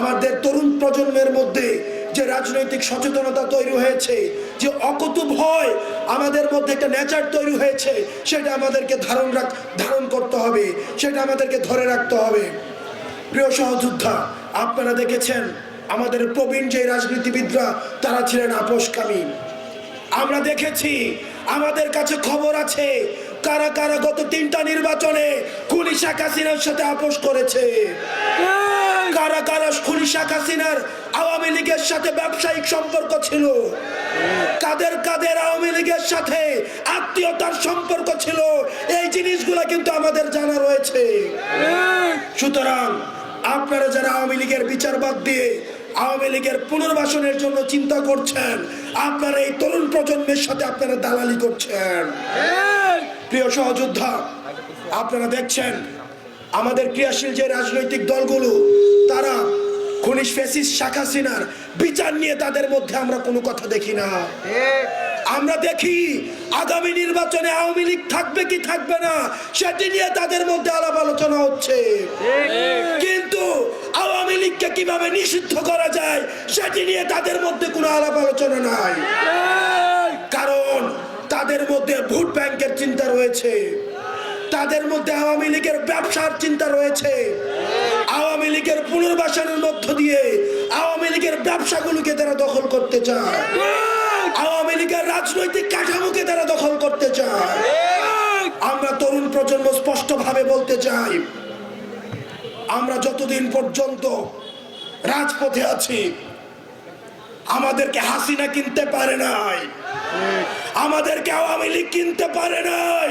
আমাদের তরুণ প্রজন্মের মধ্যে যে রাজনৈতিক সচেতনতা তৈরি হয়েছে যে অকত ভয় আমাদের মধ্যে একটা নেচার তৈরি হয়েছে সেটা আমাদেরকে ধারণ রাখ ধারণ করতে হবে সেটা আমাদেরকে ধরে রাখতে হবে। প্রিয় সহযোদ্ধা আপনারা দেখেছেন আমাদের প্রবীণ যে রাজনীতিবিদরা তারা ছিলেন আপোষকামী। আমরা দেখেছি আমাদের কাছে খবর আছে কারা কারা গত তিনটা নির্বাচনে খুনি শেখ হাসিনার সাথে আপোষ করেছে। কারা কারা খুনি শেখ হাসিনার আওয়ামী লীগের সাথে ব্যবসায়িক সম্পর্ক ছিল। কাদের কাদের আওয়ামী লীগের সাথে আত্মীয়তার সম্পর্ক ছিল এই জিনিসগুলো কিন্তু আমাদের জানা রয়েছে। সুতরাং আপনারা যারা আওয়ামী লীগের বিচারবাদ দিয়ে আওয়ামী লীগের পুনর্বাসনের জন্য চিন্তা করছেন আপনারা এই তরুণ প্রজন্মের সাথে আপনারা দালালি করছেন। প্রিয় সহযোদ্ধা আপনারা দেখছেন আমাদের ক্রিয়াশীল যে রাজনৈতিক দলগুলো, তারা খনিজ ফেসিস শাখ হাসিনার বিচার নিয়ে তাদের মধ্যে আমরা কোনো কথা দেখি না। আমরা দেখি আগামী নির্বাচনে আওয়ামী লীগ থাকবে কি থাকবে না, সেটি নিয়ে তাদের মধ্যে আলাপ আলোচনা হচ্ছে। কিন্তু আওয়ামী লীগকে কীভাবে নিষিদ্ধ করা যায়, সেটি নিয়ে তাদের মধ্যে কোনো আলাপ আলোচনা নাই। কারণ তাদের মধ্যে ভোট ব্যাংকের চিন্তা রয়েছে। তাদের মধ্যে আওয়ামী লীগের ব্যবসার চিন্তা রয়েছে। আওয়ামী লীগের পুনর্বাসনের মধ্য দিয়ে আওয়ামী লীগের ব্যবসাগুলোকে তারা দখল করতে চায়। আওয়ামী লীগের রাজনৈতিক কাঠামোকে তারা দখল করতে চায়। আমরা তরুণ প্রজন্ম স্পষ্টভাবে বলতে চাই, আমরা যতদিন পর্যন্ত রাজপথে আছি, আমাদেরকে হাসিনা কিনতে পারে নাই। আমাদেরকে আওয়ামী লীগ কিনতে পারে নাই।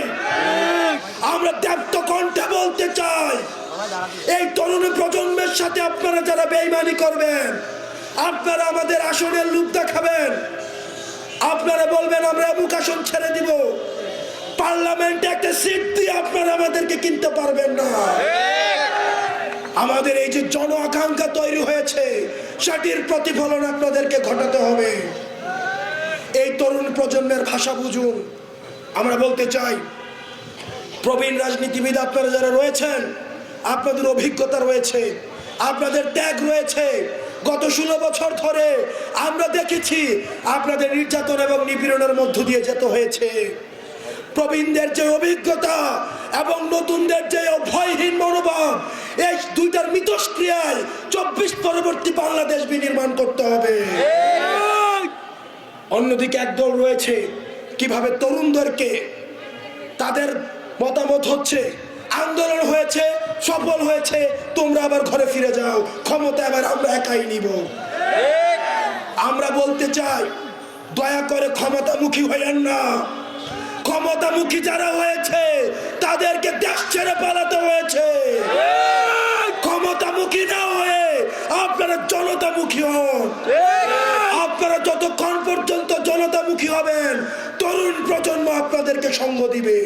আমরা দেপ্ত কণ্ঠে বলতে চাই, এই তরুণ প্রজন্মের সাথে আপনারা যারা বেইমানি করবেন, আপনারা আমাদের আসনের লুপ দেখাবেন। আপনারা বলবেন, আমরা বুক আসন ছেড়ে দিব। পার্লামেন্টে একটা সিট দিয়ে আপনারা আমাদেরকে কিনতে পারবেন না। আমাদের এই যে জন আকাঙ্ক্ষা তৈরি হয়েছে, সেটির প্রতিফলন আপনাদেরকে ঘটাতে হবে। এই তরুণ প্রজন্মের ভাষা বুঝুন। আমরা বলতে চাই প্রবীণ রাজনীতিবিদ আপনারা যারা রয়েছেন, আপনাদের অভিজ্ঞতা রয়েছে, আপনাদের ত্যাগ রয়েছে। গত ষোলো বছর ধরে আমরা দেখেছি আপনাদের নির্যাতন এবং নিপীড়নের মধ্য দিয়ে যেতে হয়েছে। প্রবীণদের যে অভিজ্ঞতা এবং নতুনদের যে ভয়হীন মনোভাব, এই দুইটার মিতস্ক্রিয়ায় চব্বিশ পরবর্তী বাংলাদেশ বিনির্মাণ করতে হবে। অন্যদিকে একদল রয়েছে, কীভাবে তরুণদেরকে তাদের মতামত হচ্ছে, আন্দোলন হয়েছে, সফল হয়েছে, তোমরা আবার ঘরে ফিরে যাও, ক্ষমতা এবার আমরা একাই নিব। আমরা বলতে চাই, দয়া করে ক্ষমতামুখী হইয়েন না। ক্ষমতামুখী যারা হয়েছে, তাদেরকে দেশ ছেড়ে পালাতে তরুণ প্রজন্ম আপনাদেরকে সঙ্গ দিবে।